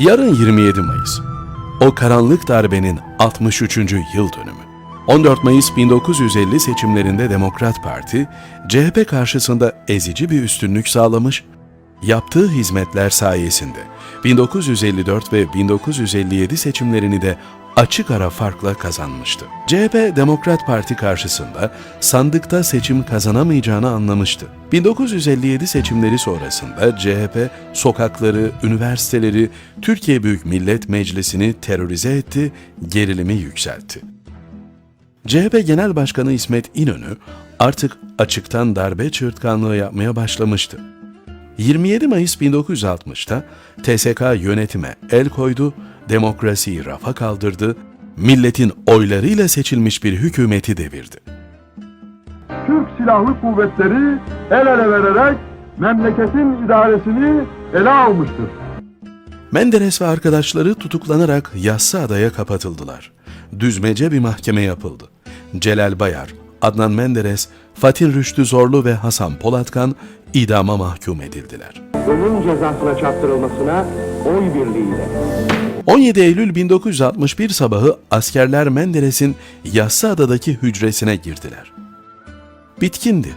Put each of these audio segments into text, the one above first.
Yarın 27 Mayıs. O karanlık darbenin 63. yıl dönümü. 14 Mayıs 1950 seçimlerinde Demokrat Parti, CHP karşısında ezici bir üstünlük sağlamış, yaptığı hizmetler sayesinde 1954 ve 1957 seçimlerini de açık ara farkla kazanmıştı. CHP Demokrat Parti karşısında sandıkta seçim kazanamayacağını anlamıştı. 1957 seçimleri sonrasında CHP sokakları, üniversiteleri, Türkiye Büyük Millet Meclisi'ni terörize etti, gerilimi yükseltti. CHP Genel Başkanı İsmet İnönü artık açıktan darbe çığırtkanlığı yapmaya başlamıştı. 27 Mayıs 1960'ta TSK yönetime el koydu, demokrasiyi rafa kaldırdı, milletin oylarıyla seçilmiş bir hükümeti devirdi. Türk Silahlı Kuvvetleri el ele vererek memleketin idaresini ele almıştır. Menderes ve arkadaşları tutuklanarak Yassıada'ya kapatıldılar. Düzmece bir mahkeme yapıldı. Celal Bayar, Adnan Menderes, Fatih Rüştü Zorlu ve Hasan Polatkan idama mahkum edildiler. ölüm cezasına çarptırılmasına oy birliğiyle 17 Eylül 1961 sabahı askerler Menderes'in Yassıada'daki hücresine girdiler. Bitkindi.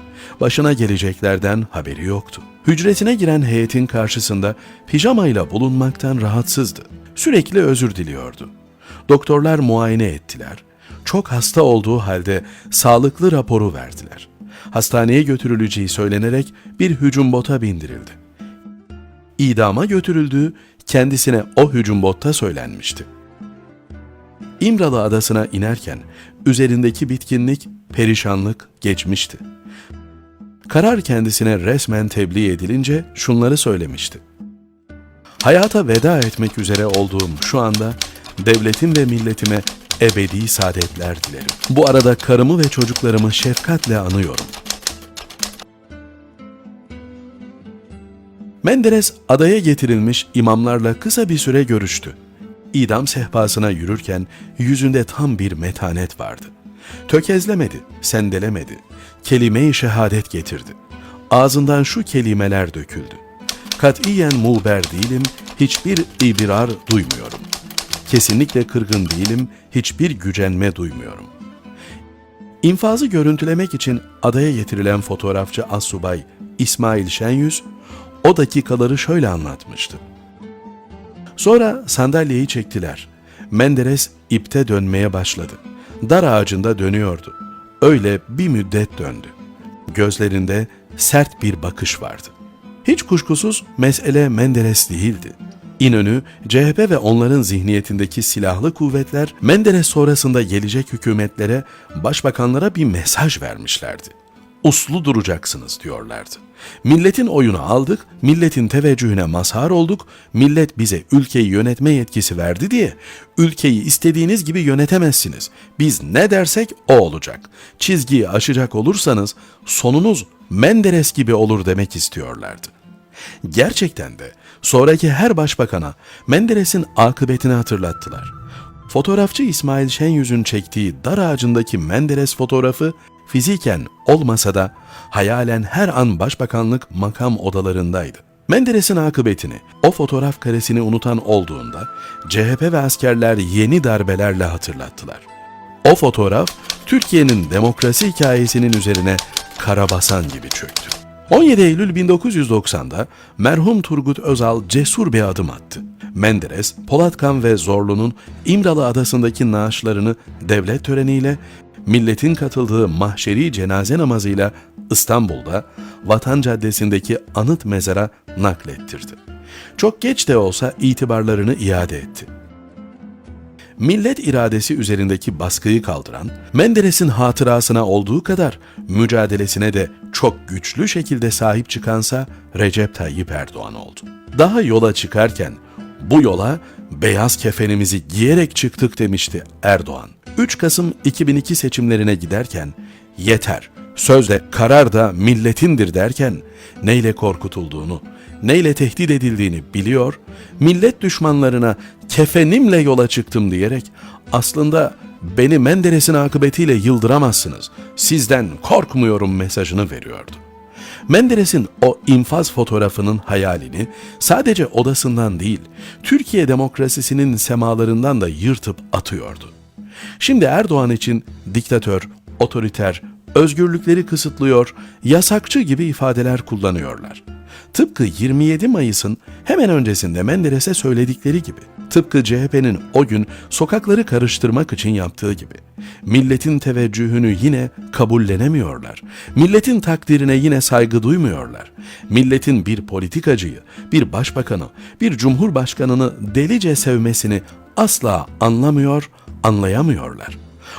Başına geleceklerden haberi yoktu. Hücresine giren heyetin karşısında pijamayla bulunmaktan rahatsızdı. Sürekli özür diliyordu. Doktorlar muayene ettiler. Çok hasta olduğu halde sağlıklı raporu verdiler. Hastaneye götürüleceği söylenerek bir hücum bota bindirildi. İdama götürüldüğü kendisine o hücum botta söylenmişti. İmralı adasına inerken üzerindeki bitkinlik, perişanlık geçmişti. Karar kendisine resmen tebliğ edilince şunları söylemişti. Hayata veda etmek üzere olduğum şu anda devletim ve milletime ebedi saadetler dilerim. Bu arada karımı ve çocuklarımı şefkatle anıyorum. Menderes adaya getirilmiş imamlarla kısa bir süre görüştü. İdam sehpasına yürürken yüzünde tam bir metanet vardı. Tökezlemedi, sendelemedi. Kelime-i şehadet getirdi. Ağzından şu kelimeler döküldü. Katiyen muğber değilim, hiçbir ibirar duymuyorum. Kesinlikle kırgın değilim, hiçbir gücenme duymuyorum. İnfazı görüntülemek için adaya getirilen fotoğrafçı Assubay İsmail Şenyüz o dakikaları şöyle anlatmıştı. Sonra sandalyeyi çektiler. Menderes ipte dönmeye başladı. Dar ağacında dönüyordu. Öyle bir müddet döndü. Gözlerinde sert bir bakış vardı. Hiç kuşkusuz mesele Menderes değildi. İnönü, CHP ve onların zihniyetindeki silahlı kuvvetler Menderes sonrasında gelecek hükümetlere, başbakanlara bir mesaj vermişlerdi. Uslu duracaksınız diyorlardı. Milletin oyunu aldık, milletin teveccühüne mazhar olduk, millet bize ülkeyi yönetme yetkisi verdi diye ülkeyi istediğiniz gibi yönetemezsiniz. Biz ne dersek o olacak. Çizgiyi aşacak olursanız sonunuz Menderes gibi olur demek istiyorlardı. Gerçekten de sonraki her başbakana Menderes'in akıbetini hatırlattılar. Fotoğrafçı İsmail Şenyüz'ün çektiği dar ağacındaki Menderes fotoğrafı fiziken olmasa da hayalen her an başbakanlık makam odalarındaydı. Menderes'in akıbetini, o fotoğraf karesini unutan olduğunda CHP ve askerler yeni darbelerle hatırlattılar. O fotoğraf Türkiye'nin demokrasi hikayesinin üzerine karabasan gibi çöktü. 17 Eylül 1990'da merhum Turgut Özal cesur bir adım attı. Menderes, Polatkan ve Zorlu'nun İmralı Adası'ndaki naaşlarını devlet töreniyle milletin katıldığı mahşeri cenaze namazıyla İstanbul'da Vatan Caddesi'ndeki anıt mezara naklettirdi. Çok geç de olsa itibarlarını iade etti millet iradesi üzerindeki baskıyı kaldıran, Menderes'in hatırasına olduğu kadar mücadelesine de çok güçlü şekilde sahip çıkansa Recep Tayyip Erdoğan oldu. Daha yola çıkarken bu yola beyaz kefenimizi giyerek çıktık demişti Erdoğan. 3 Kasım 2002 seçimlerine giderken yeter, sözde karar da milletindir derken neyle korkutulduğunu, neyle tehdit edildiğini biliyor, millet düşmanlarına kefenimle yola çıktım diyerek aslında beni Menderes'in akıbetiyle yıldıramazsınız, sizden korkmuyorum mesajını veriyordu. Menderes'in o infaz fotoğrafının hayalini sadece odasından değil, Türkiye demokrasisinin semalarından da yırtıp atıyordu. Şimdi Erdoğan için diktatör, otoriter, özgürlükleri kısıtlıyor, yasakçı gibi ifadeler kullanıyorlar. Tıpkı 27 Mayıs'ın hemen öncesinde Menderes'e söyledikleri gibi. Tıpkı CHP'nin o gün sokakları karıştırmak için yaptığı gibi. Milletin teveccühünü yine kabullenemiyorlar. Milletin takdirine yine saygı duymuyorlar. Milletin bir politikacıyı, bir başbakanı, bir cumhurbaşkanını delice sevmesini asla anlamıyor, anlayamıyorlar.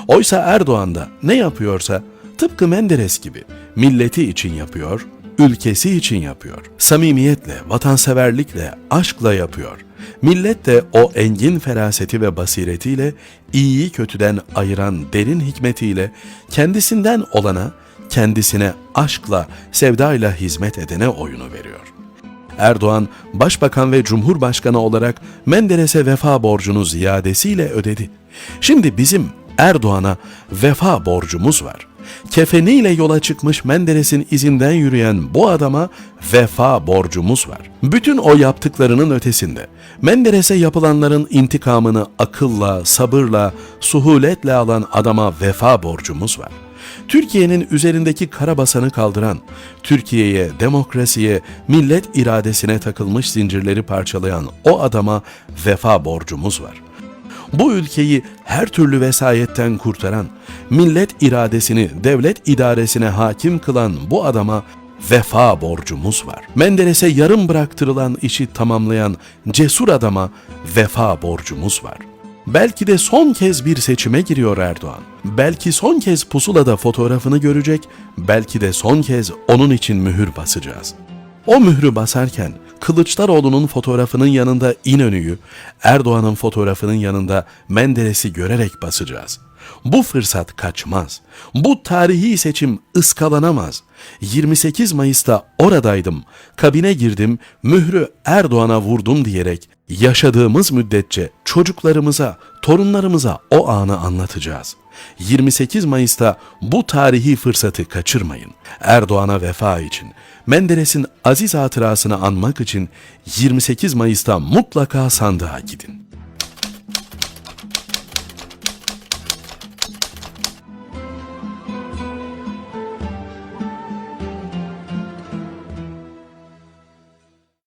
Oysa Erdoğan da ne yapıyorsa tıpkı Menderes gibi milleti için yapıyor, ülkesi için yapıyor. Samimiyetle, vatanseverlikle, aşkla yapıyor. Millet de o engin feraseti ve basiretiyle, iyiyi kötüden ayıran derin hikmetiyle, kendisinden olana, kendisine aşkla, sevdayla hizmet edene oyunu veriyor. Erdoğan, başbakan ve cumhurbaşkanı olarak Menderes'e vefa borcunu ziyadesiyle ödedi. Şimdi bizim Erdoğan'a vefa borcumuz var. Kefeniyle yola çıkmış Menderes'in izinden yürüyen bu adama vefa borcumuz var. Bütün o yaptıklarının ötesinde Menderes'e yapılanların intikamını akılla, sabırla, suhuletle alan adama vefa borcumuz var. Türkiye'nin üzerindeki karabasanı kaldıran, Türkiye'ye, demokrasiye, millet iradesine takılmış zincirleri parçalayan o adama vefa borcumuz var. Bu ülkeyi her türlü vesayetten kurtaran, millet iradesini devlet idaresine hakim kılan bu adama vefa borcumuz var. Menderes'e yarım bıraktırılan işi tamamlayan cesur adama vefa borcumuz var. Belki de son kez bir seçime giriyor Erdoğan. Belki son kez pusulada fotoğrafını görecek, belki de son kez onun için mühür basacağız. O mührü basarken Kılıçdaroğlu'nun fotoğrafının yanında İnönü'yü, Erdoğan'ın fotoğrafının yanında Menderes'i görerek basacağız. Bu fırsat kaçmaz. Bu tarihi seçim ıskalanamaz. 28 Mayıs'ta oradaydım, kabine girdim, mührü Erdoğan'a vurdum diyerek yaşadığımız müddetçe çocuklarımıza, torunlarımıza o anı anlatacağız. 28 Mayıs'ta bu tarihi fırsatı kaçırmayın. Erdoğan'a vefa için, Menderes'in aziz hatırasını anmak için 28 Mayıs'ta mutlaka sandığa gidin.